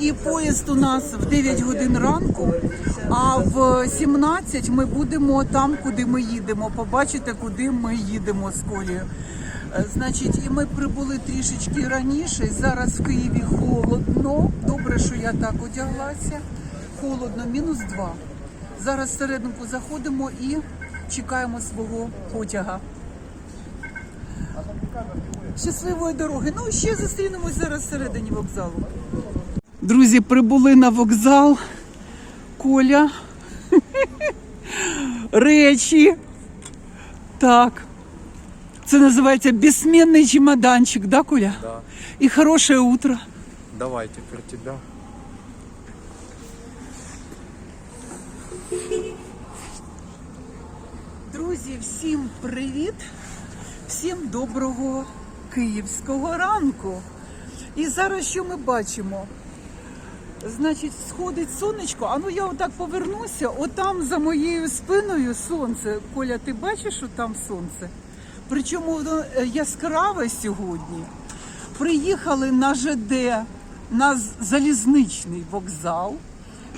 і поїзд у нас в 9 годин ранку, а в 17 ми будемо там, куди ми їдемо. Побачите, куди ми їдемо з колією. Е, Значить, і ми прибули трішечки раніше. Зараз в Києві холодно. Добре, що я так одяглася. Холодно, мінус 2. Зараз всерединку заходимо і чекаємо свого потяга. Щасливої дороги. Ну, ще зустрінемось зараз всередині вокзалу. Друзі, прибули на вокзал. Коля. Речі. Так. Це називається безсменний чемоданчик, да, Коля? Да. І хороше утро. Давай теперь тебя. Друзі, всім привіт! Всім доброго київського ранку. І зараз що ми бачимо? Значить, сходить сонечко, а ну я отак повернуся, отам за моєю спиною сонце. Коля, ти бачиш, що там сонце? Причому воно е, яскраве сьогодні. Приїхали на ЖД, на залізничний вокзал.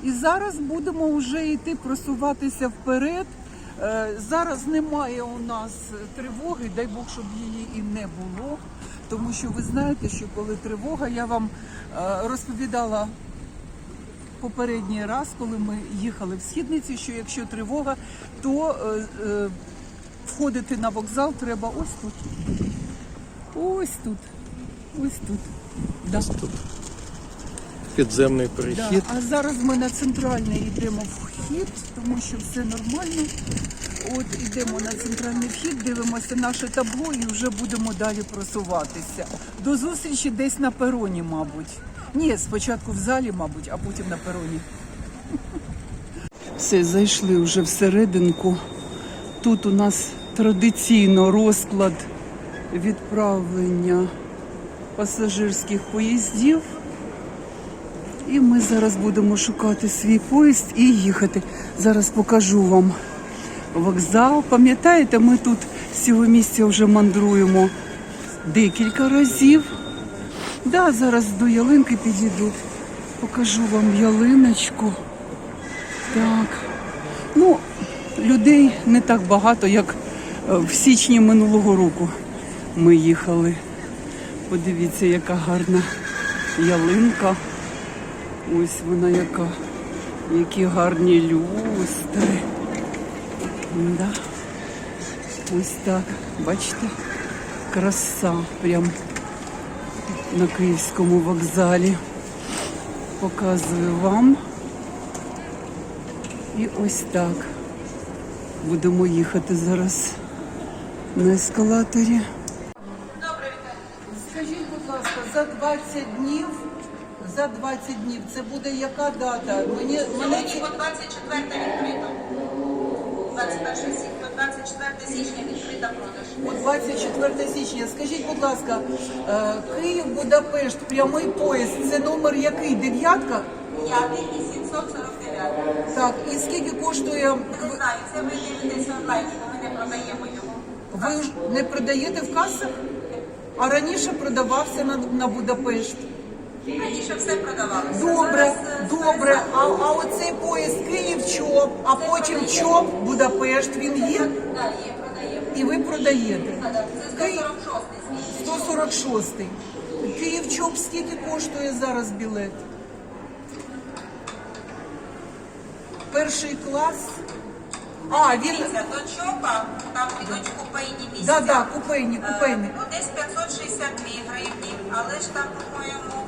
І зараз будемо вже йти просуватися вперед. Е, Зараз немає у нас тривоги, дай Бог, щоб її і не було. Тому що ви знаєте, що коли тривога, я вам е, розповідала попередній раз, коли ми їхали в східниці, що якщо тривога, то е, е, входити на вокзал треба ось тут. Ось тут. Ось тут. Да. Тут підземний Да. А зараз ми на центральний йдемо вхід, тому що все нормально. От йдемо на центральний вхід, дивимося наше табло і вже будемо далі просуватися. До зустрічі десь на пероні, мабуть. Ні, спочатку в залі, мабуть, а потім на пероні. Все, зайшли вже всерединку. Тут у нас традиційно розклад відправлення пасажирських поїздів. І ми зараз будемо шукати свій поїзд і їхати. Зараз покажу вам вокзал. Пам'ятаєте, ми тут з цього місця вже мандруємо декілька разів. Да, зараз до ялинки підійду. Покажу вам ялиночку. Так. Ну, людей не так багато, як е, в січні минулого року ми їхали. Подивіться, яка гарна ялинка. Ось вона яка. Які гарні люстри. Да. Ось так. Бачите? Краса прям на київському вокзалі. Показую вам. І ось так. Будемо їхати зараз на ескалаторі. Скажіть, будь ласка, за 20 днів, за 20 днів це буде яка дата? Мені мене по 24 відкрито. 21 січня, 24 січня відкрита продаж. О 24 січня. Скажіть, будь ласка, е, Київ, Будапешт, прямий поїзд. Це номер який? Дев'ятка? 5 і 749. Так, і скільки коштує? Не знаю, це ви дивитесь онлайн, бо ми не продаємо його. Ви ж не продаєте в касах? А раніше продавався на, на Будапешт. Раніше все продавалося. Добре, Зараз, е, добре. А, а оцей поїзд Київ чоп, а потім чоп, Будапешт, він є? Да, є, продаємо. І ви продаєте. Це Київ 146 свій. 146. Київ чоп скільки коштує зараз білет? Перший клас. А, він. Дивіться, до ЧОПа, там ідуть купейні місця. Да, да, купейні, Е, купейні. Ну, десь 562 гривні, але ж там, по-моєму,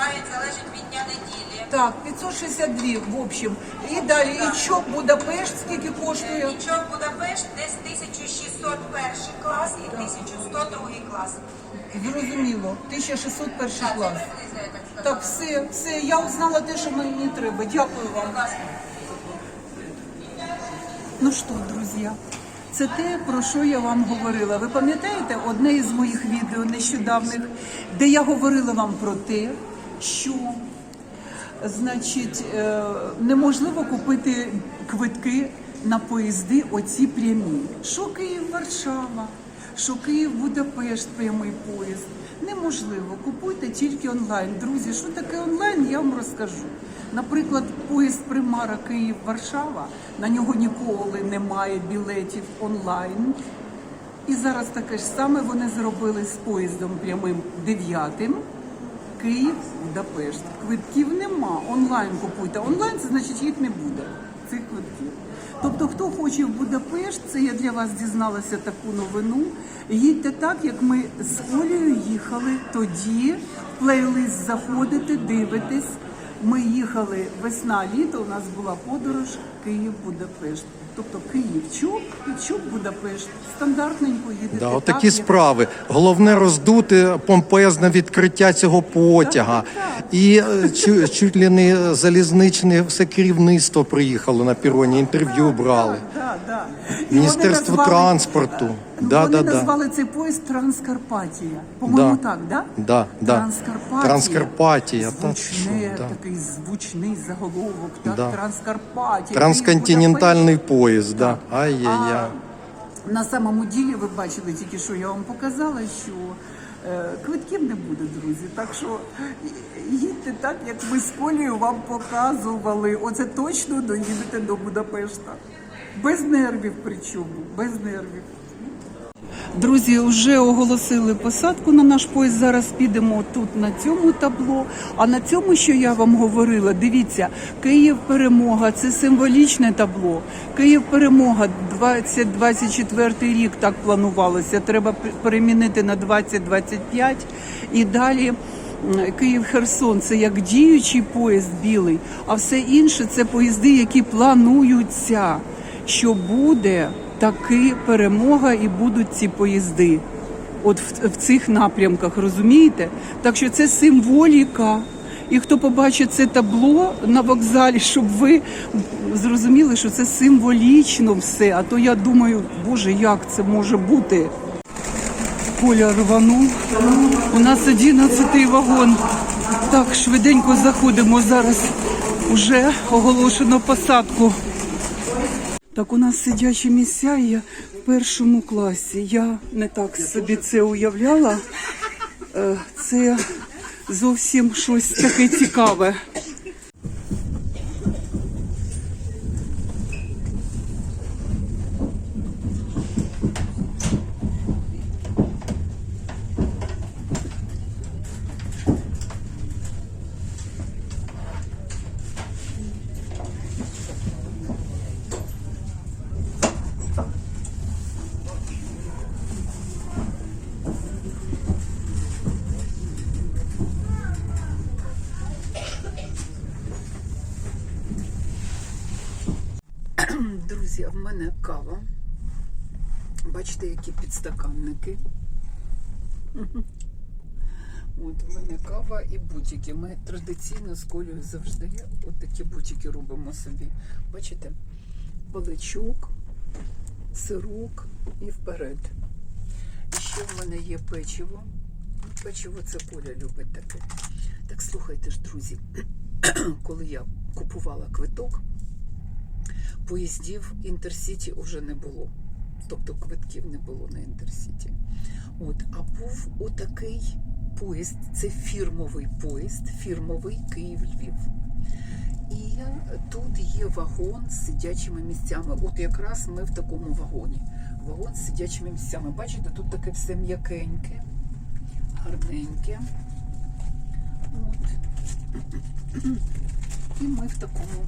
е, буває, залежить від дня неділі. Так, 562 в общем. І далі, і чоп Будапешт скільки коштує? Нічого Будапешт десь 1601 клас і 1102 клас. Зрозуміло, 1601 Так, це клас. приблизно я так сказала. Так, все, все, я узнала те, що мені треба. Дякую вам. Будь ласка. Ну що, друзі, це те, про що я вам говорила. Ви пам'ятаєте одне із моїх відео нещодавних, де я говорила вам про те, що значить, е, неможливо купити квитки на поїзди оці прямі. Що Київ Варшава, що Київ Будапешт прямий поїзд. Неможливо, купуйте тільки онлайн. Друзі, що таке онлайн, я вам розкажу. Наприклад, поїзд Примара Київ-Варшава, на нього ніколи немає білетів онлайн. І зараз таке ж саме вони зробили з поїздом прямим дев'ятим. Київ, Будапешт. Квитків нема. Онлайн купуйте. Онлайн це значить їх не буде. Цих квитків. Тобто, хто хоче в Будапешт, це я для вас дізналася таку новину. Їдьте так, як ми з Олею їхали тоді. В плейлист заходите, дивитесь. Ми їхали весна-літо. У нас була подорож Київ-Будапешт. Тобто Київ Київчук і чуп Будапешт. Стандартненько їдете. Да, так, отакі як- справи. Головне роздути помпезне відкриття цього потяга. І е, чу- чуть ли не залізничне все керівництво приїхало на піроні, інтерв'ю брали. Так, так, так. Міністерство назвали- транспорту. Да, вони да, да. назвали цей поїзд Транскарпатія. По-моєму, Да. так, да? Да, да. Транскарпатія. Транскарпатія, Звучне, да. такий звучний заголовок, так? Да. Транскарпатія. Трансконтинентальний поїзд, да. Ай-яй-яй. А на самому ділі ви бачили тільки що я вам показала, що е, квитків не буде, друзі. Так що їдьте так, як ми з Колею вам показували. Оце точно доїдете до Будапешта. Без нервів причому, без нервів. Друзі, вже оголосили посадку на наш поїзд. Зараз підемо тут на цьому табло. А на цьому, що я вам говорила, дивіться, Київ перемога це символічне табло. Київ перемога 2024 рік так планувалося. Треба перемінити на 2025 і далі. Київ Херсон це як діючий поїзд білий, а все інше це поїзди, які плануються, що буде таки перемога і будуть ці поїзди. От в, в цих напрямках, розумієте? Так що це символіка. І хто побачить це табло на вокзалі, щоб ви зрозуміли, що це символічно все. А то я думаю, боже, як це може бути? Коля рванув. У нас 11 вагон. Так, швиденько заходимо зараз. Уже оголошено посадку. Так, у нас сидячі місця, і я в першому класі. Я не так собі це уявляла. Е, Це зовсім щось таке цікаве. Друзі, в мене кава. Бачите, які підстаканники. От в мене кава і бутики. Ми традиційно з Колею завжди от такі бутики робимо собі. Бачите? Баличок, сирок і вперед. І ще в мене є печиво. Печиво це Коля любить таке. Так слухайте ж, друзі, коли я купувала квиток, поїздів Інтерсіті вже не було. Тобто квитків не було на Інтерсіті. От, а був отакий поїзд, це фірмовий поїзд, фірмовий Київ-Львів. І тут є вагон з сидячими місцями. От якраз ми в такому вагоні. Вагон з сидячими місцями. Бачите, тут таке все м'якеньке, гарненьке. От. І ми в такому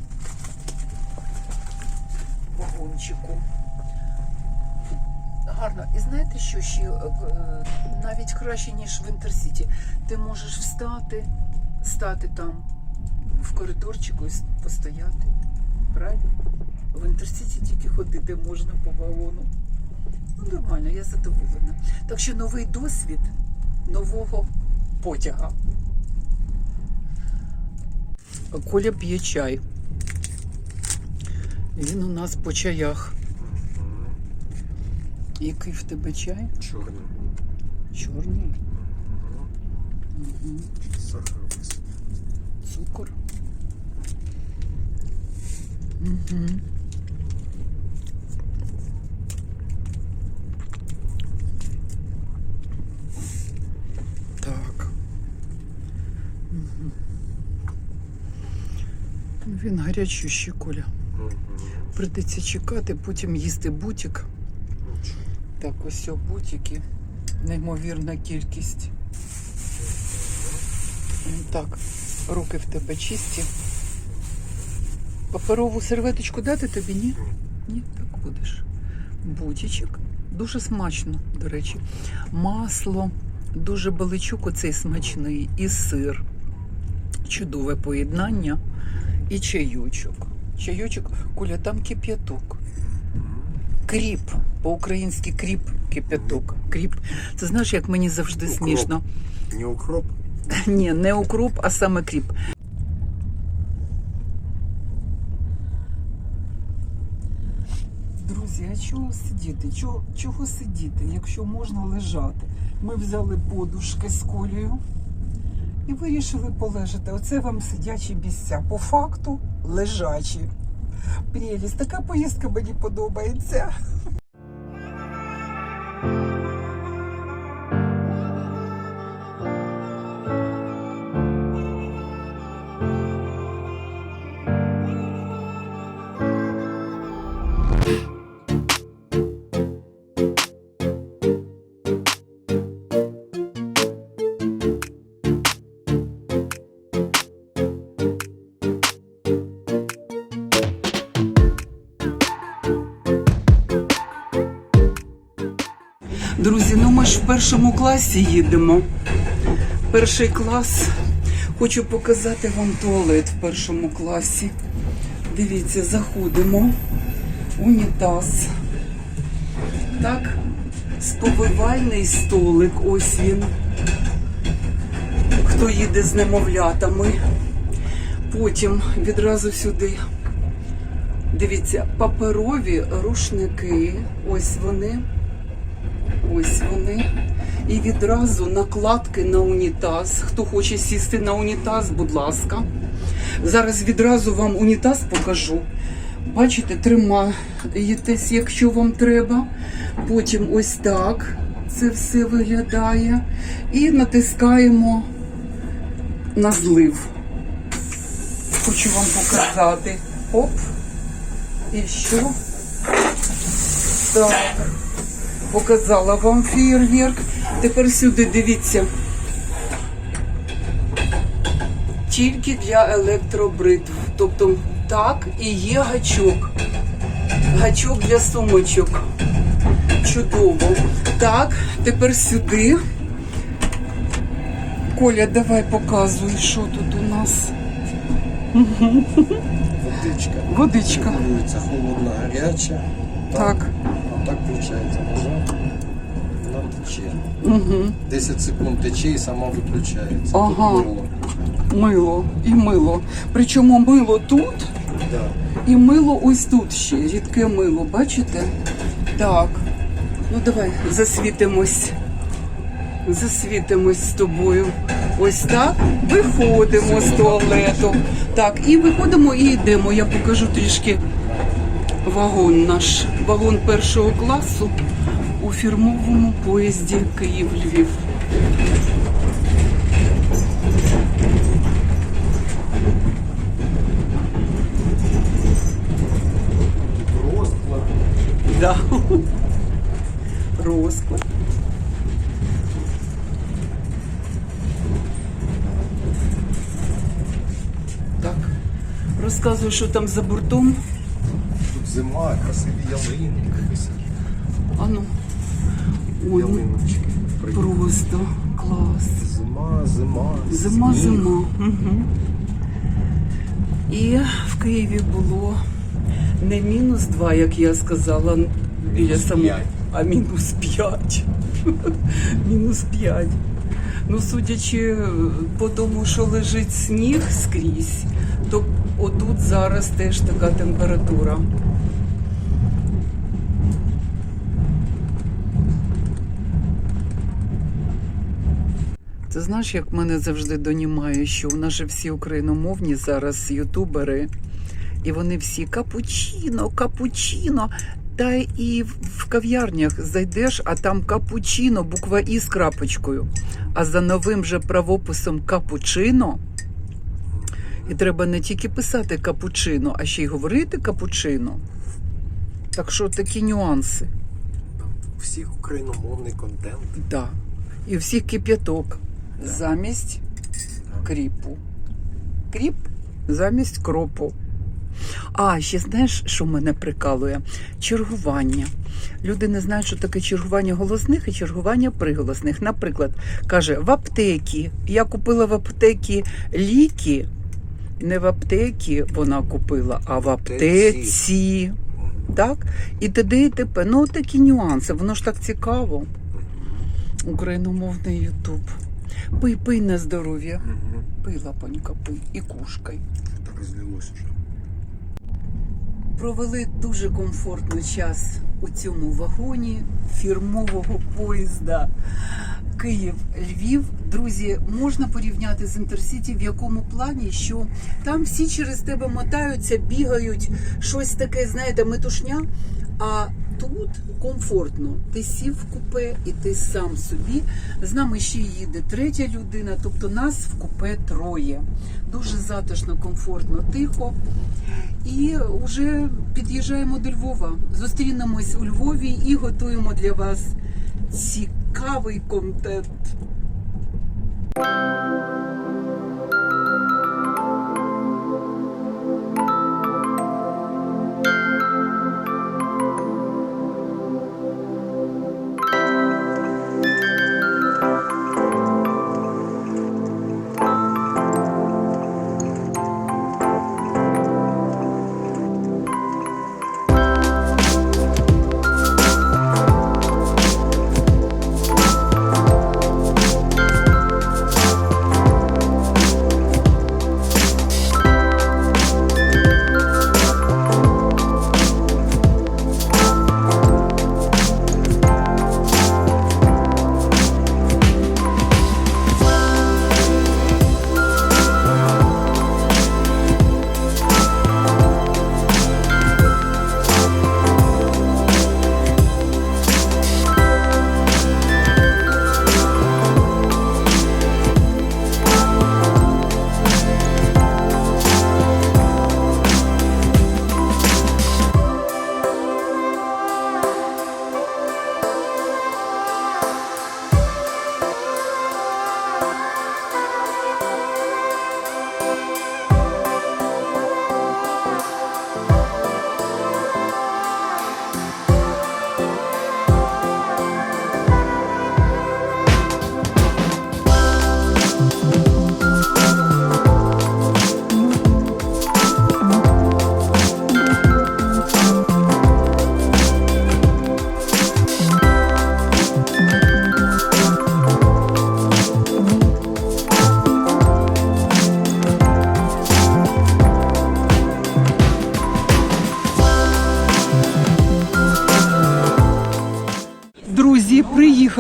вагончику. Гарно. І знаєте, що ще е, е, навіть краще, ніж в Інтерсіті. Ти можеш встати, стати там в коридорчику і постояти. Правильно? В Інтерсіті тільки ходити можна по вагону. Ну, нормально, я задоволена. Так що новий досвід нового потяга. Коля п'є чай. Він у нас по чаях. Який в тебе чай? Чорний. Чорний. Сахар. Цукор. Угу. Так. Він гарячущий коля. Придеться чекати, потім їсти бутик. Так, ось о бутики. Неймовірна кількість. Так, руки в тебе чисті. Паперову серветочку дати тобі, ні? Ні, так будеш. Бутічок. Дуже смачно, до речі. Масло, дуже баличук оцей смачний, і сир. Чудове поєднання. І чайочок. Чайочок, Куля, там кип'яток. Кріп. По-українськи кріп, кип'яток. Кріп. Це знаєш, як мені завжди Укроп. смішно. Не укроп. Ні, не укроп, а саме кріп. Друзі, а чого сидіти? Чого, чого сидіти, якщо можна лежати? Ми взяли подушки з колею і вирішили полежати. Оце вам сидячі місця. По факту лежачі. Прелість, така поїздка мені подобається. В першому класі їдемо. Перший клас. Хочу показати вам туалет в першому класі. Дивіться, заходимо. Унітаз. Так, сповивальний столик. Ось він. Хто їде з немовлятами. Потім відразу сюди. Дивіться, паперові рушники. Ось вони. Ось вони. І відразу накладки на унітаз. Хто хоче сісти на унітаз, будь ласка. Зараз відразу вам унітаз покажу. Бачите, тримаєтесь, якщо вам треба. Потім ось так це все виглядає. І натискаємо на злив. Хочу вам показати. Оп. І що? Так показала вам фейерверк. Тепер сюди дивіться. Тільки для електробритв. Тобто так і є гачок. Гачок для сумочок. Чудово. Так, тепер сюди. Коля, давай показуй, що тут у нас. Водичка. Водичка. Холодна, гаряча. Так. А включається нажав. Вона тече. Угу. 10 секунд тече і сама виключається. Ага. Тут мило. Мило і мило. Причому мило тут. Да. І мило ось тут ще, рідке мило, бачите? Так. Ну давай засвітимось. Засвітимось з тобою. Ось так. Виходимо з туалету. Так, і виходимо і йдемо. Я покажу трішки вагон наш. Вагон першого класу у фірмовому поїзді Київ-Львів. Розклад. Да. Розклад. Так. Розказую, що там за бортом. Зима, красиві ялинки. Ану. Ой, ну, Ялиночки. просто клас. Зима, зима. Зима, сніг. зима. Угу. І в Києві було не мінус 2, як я сказала, біля Мінус самого, п'ять. а мінус 5. мінус 5. Ну, судячи по тому, що лежить сніг скрізь, то отут зараз теж така температура. Ти знаєш, як мене завжди донімає, що у нас же всі україномовні зараз ютубери, і вони всі капучино, капучино. Та і в кав'ярнях зайдеш, а там капучино, буква І з крапочкою. А за новим же правописом капучино І треба не тільки писати капучино, а ще й говорити капучино. Так що такі нюанси. Там всіх україномовний контент. Да. І у всіх кип'яток замість кріпу. Кріп замість кропу. А, ще знаєш, що мене прикалує? Чергування. Люди не знають, що таке чергування голосних і чергування приголосних. Наприклад, каже, в аптекі. Я купила в аптекі ліки. Не в аптекі вона купила, а в аптеці. Так? І т.д. і т.п. Ну, такі нюанси, воно ж так цікаво. Україномовний Ютуб. Пий, пий на здоров'я. Пий, лапонька, пий. І кушкай. Так розлилось вже. Провели дуже комфортно час у цьому вагоні фірмового поїзда Київ-Львів. Друзі, можна порівняти з Інтерсіті в якому плані, що там всі через тебе мотаються, бігають, щось таке, знаєте, метушня. А тут комфортно. Ти сів в купе і ти сам собі. З нами ще їде третя людина, тобто нас в купе троє. Дуже затишно, комфортно, тихо. І вже під'їжджаємо до Львова. Зустрінемось у Львові і готуємо для вас цікавий контент.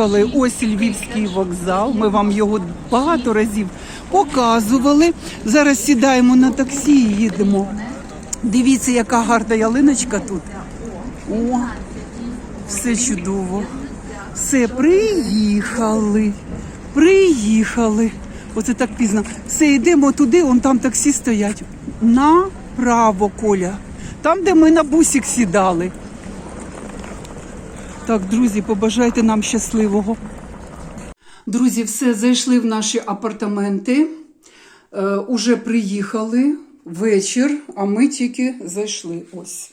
Приїхали. Ось Львівський вокзал. Ми вам його багато разів показували. Зараз сідаємо на таксі і їдемо. Дивіться, яка гарна ялиночка тут. О, все чудово. Все, приїхали. Приїхали. Оце так пізно. Все, йдемо туди, он там таксі стоять. Направо, Коля. Там, де ми на бусик сідали. Так, друзі, побажайте нам щасливого. Друзі, все, зайшли в наші апартаменти. Е, уже приїхали вечір, а ми тільки зайшли. Ось.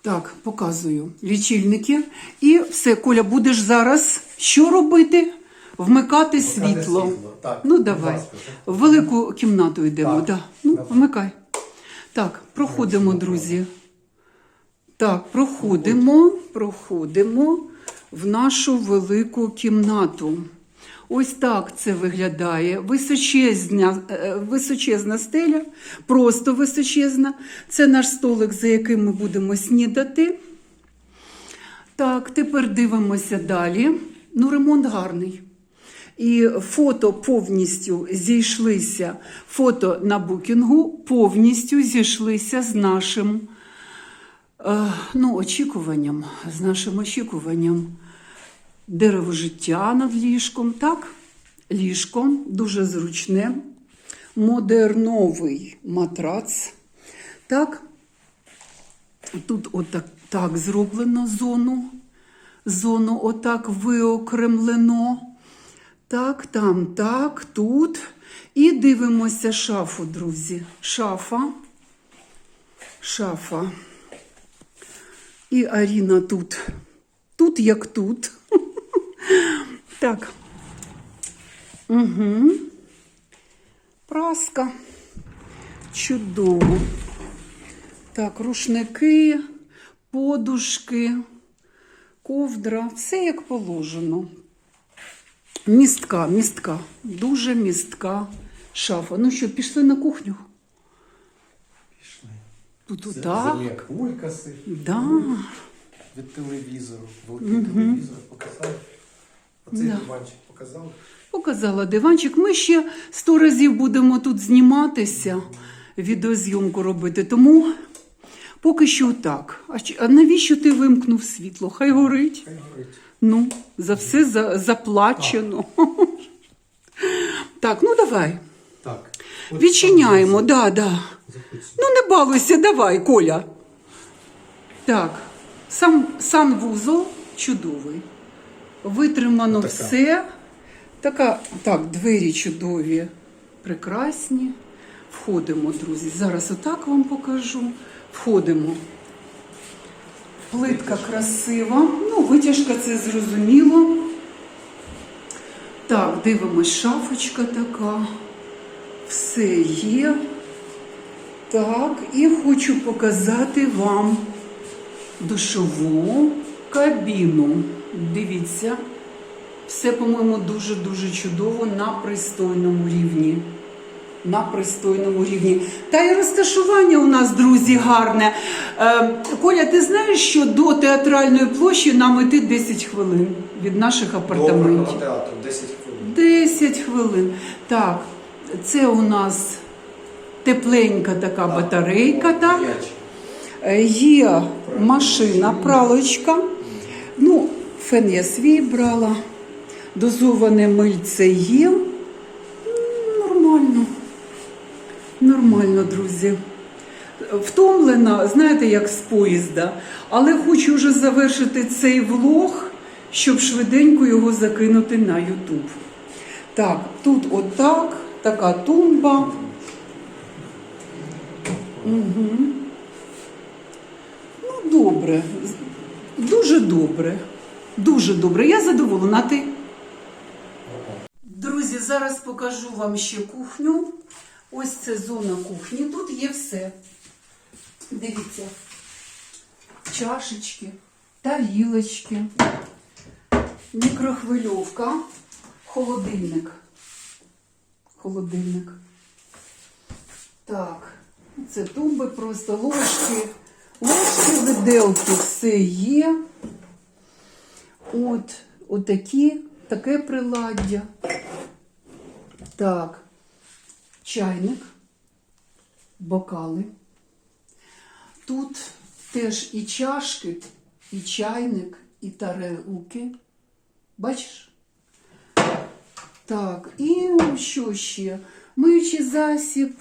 Так, показую лічильники. І все, Коля, будеш зараз що робити? Вмикати світло. світло, так. Ну, давай. В велику кімнату йдемо. Так. Да. Ну, вмикай. Так, проходимо, друзі. Так, проходимо, проходимо в нашу велику кімнату. Ось так це виглядає. Височезна, е, височезна стеля, просто височезна. Це наш столик, за яким ми будемо снідати. Так, тепер дивимося далі. Ну, ремонт гарний. І фото повністю зійшлися. Фото на букінгу повністю зійшлися з нашим ну, очікуванням, з нашим очікуванням. Дерево життя над ліжком, так? Ліжко дуже зручне. модерновий матрац. Так, тут отак так зроблено зону. Зону отак виокремлено. Так, там, так, тут. І дивимося шафу, друзі. Шафа. Шафа. І Аріна тут. Тут як тут. Так. Угу. Праска. Чудово. Так, рушники, подушки, ковдра. Все як положено. Містка, містка. Дуже містка шафа. Ну що, пішли на кухню? Пішли. Тут отак. Улькаси Да. від телевізору. Великий телевізор показав. Оцей Да. диванчик показав. Показала диванчик. Ми ще сто разів будемо тут зніматися, відеозйомку робити. Тому поки що так. А, чи- а навіщо ти вимкнув світло? Хай горить. Хай горить. Ну, за все за, заплачено. Так, ну давай. Так. Відчиняємо, да, да. Ну не балуйся, давай, Коля. Так, сам санвузол чудовий. Витримано Отака. все. Така, так, двері чудові, прекрасні. Входимо, друзі. Зараз отак вам покажу. Входимо. Плитка красива. Ну, витяжка це зрозуміло. Так, дивимось, шафочка така. Все є. Так, і хочу показати вам душову кабіну. Дивіться, все, по-моєму, дуже-дуже чудово на пристойному рівні. На пристойному рівні. Та й розташування у нас, друзі, гарне. Е, Коля, ти знаєш, що до театральної площі нам іти 10 хвилин від наших апартаментів. театру, 10 хвилин. 10 хвилин. Так, це у нас тепленька така батарейка. Так? Е, Є машина, пралочка. Ну, фен я свій брала. Дозоване мильце є. Нормально. Нормально, друзі. Втомлена, знаєте, як з поїзда, але хочу вже завершити цей влог, щоб швиденько його закинути на YouTube. Так, тут отак, така тумба. Ну, добре. Дуже добре. Дуже добре. Я задоволена. Ти? Друзі, зараз покажу вам ще кухню. Ось це зона кухні. Тут є все. Дивіться. Чашечки, тарілочки, мікрохвильовка, холодильник. Холодильник. Так, це тумби, просто ложки. Ложки, виделки, все є. От, отакі, таке приладдя. Так, чайник, бокали. Тут теж і чашки, і чайник, і тарелки. Бачиш? Так, і що ще? Миючий засіб,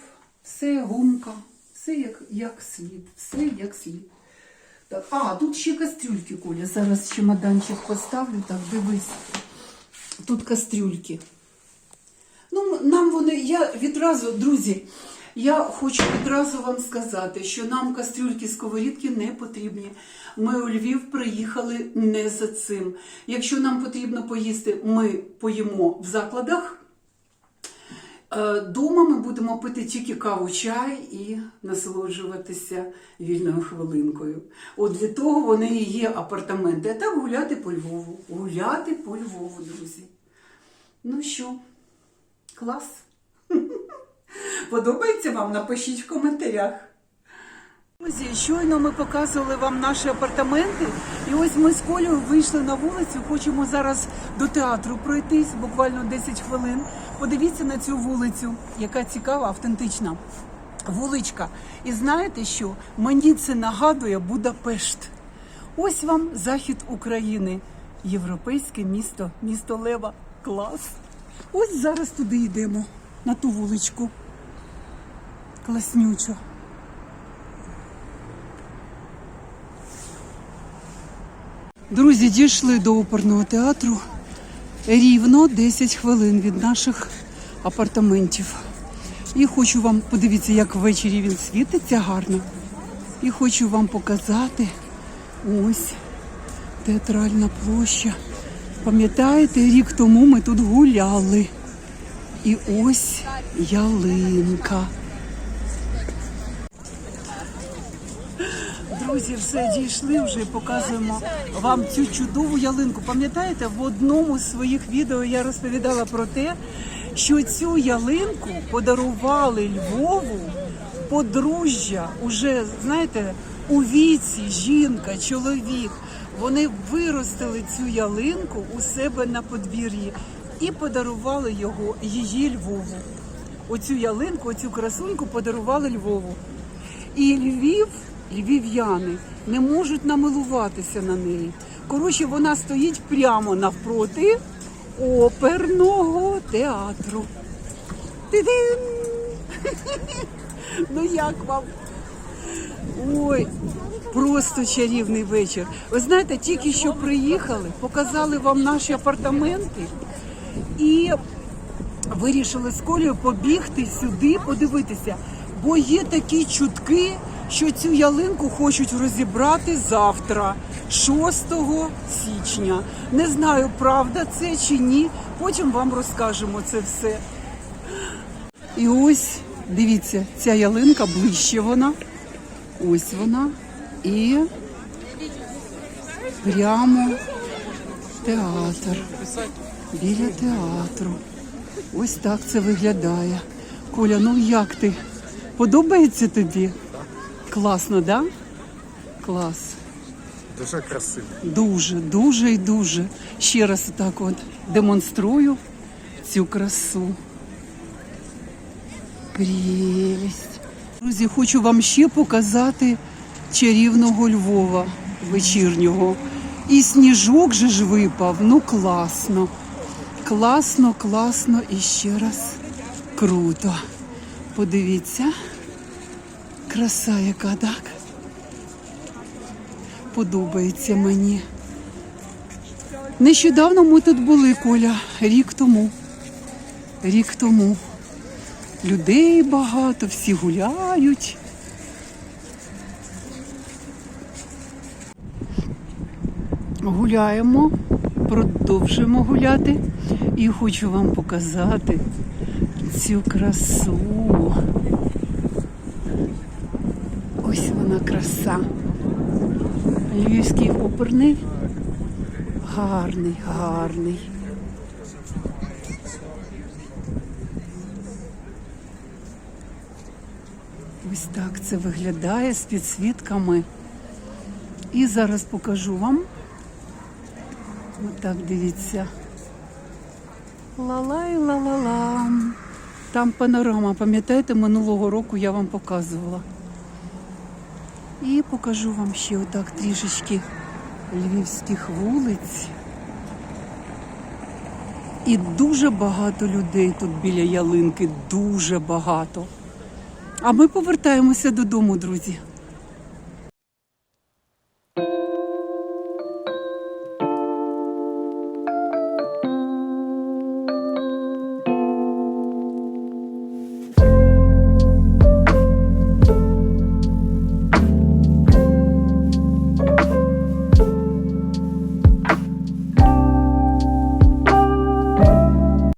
все гумка, все як, як слід, все як слід. Так, а, тут ще кастрюльки, Коля. Зараз чемоданчик поставлю, так, дивись. Тут кастрюльки. Ну, нам вони, я відразу, друзі, я хочу відразу вам сказати, що нам кастрюльки сковорідки не потрібні. Ми у Львів приїхали не за цим. Якщо нам потрібно поїсти, ми поїмо в закладах. Е, Дома ми будемо пити тільки каву, чай і насолоджуватися вільною хвилинкою. От для того вони і є апартаменти. А так гуляти по Львову. Гуляти по Львову, друзі. Ну що, клас? Подобається вам? Напишіть в коментарях. Друзі, щойно ми показували вам наші апартаменти, і ось ми з Колею вийшли на вулицю. Хочемо зараз до театру пройтись, буквально 10 хвилин. Подивіться на цю вулицю, яка цікава, автентична вуличка. І знаєте що? Мені це нагадує Будапешт. Ось вам захід України, європейське місто, місто Лева. Клас. Ось зараз туди йдемо, на ту вуличку. Класнючо. Друзі, дійшли до оперного театру рівно 10 хвилин від наших апартаментів. І хочу вам подивіться, як ввечері він світиться гарно. І хочу вам показати ось театральна площа. Пам'ятаєте, рік тому ми тут гуляли. І ось ялинка. Друзі, все дійшли вже. Показуємо вам цю чудову ялинку. Пам'ятаєте, в одному з своїх відео я розповідала про те, що цю ялинку подарували Львову подружжя. Уже знаєте, у віці жінка, чоловік. Вони виростили цю ялинку у себе на подвір'ї і подарували його її Львову. Оцю ялинку, оцю красуньку подарували Львову. І Львів, львів'яни не можуть намилуватися на неї. Коротше, вона стоїть прямо навпроти оперного театру. Ти-дин! Ну як вам? Ой, просто чарівний вечір. Ви знаєте, тільки що приїхали, показали вам наші апартаменти і вирішили з Колею побігти сюди, подивитися. Бо є такі чутки, що цю ялинку хочуть розібрати завтра, 6 січня. Не знаю, правда це чи ні. Потім вам розкажемо це все. І ось, дивіться, ця ялинка ближче вона. Ось вона. І прямо театр. Біля театру. Ось так це виглядає. Коля, ну як ти? Подобається тобі? Класно, да? Клас. Дуже красиво. Дуже, дуже і дуже. Ще раз так от демонструю цю красу. Прелість. Друзі, хочу вам ще показати чарівного Львова вечірнього. І сніжок же ж випав. Ну класно. Класно, класно і ще раз круто. Подивіться. Краса яка, так? Подобається мені. Нещодавно ми тут були, Коля, рік тому. Рік тому. Людей багато, всі гуляють. Гуляємо, продовжуємо гуляти. І хочу вам показати цю красу. Ось вона краса. Львівський оперний. Гарний, гарний. Ось так це виглядає з підсвітками. І зараз покажу вам. Отак дивіться. Ла-лай, ла-ла-ла. Там панорама, пам'ятаєте, минулого року я вам показувала. І покажу вам ще отак трішечки львівських вулиць. І дуже багато людей тут біля ялинки, дуже багато. А ми повертаємося додому, друзі.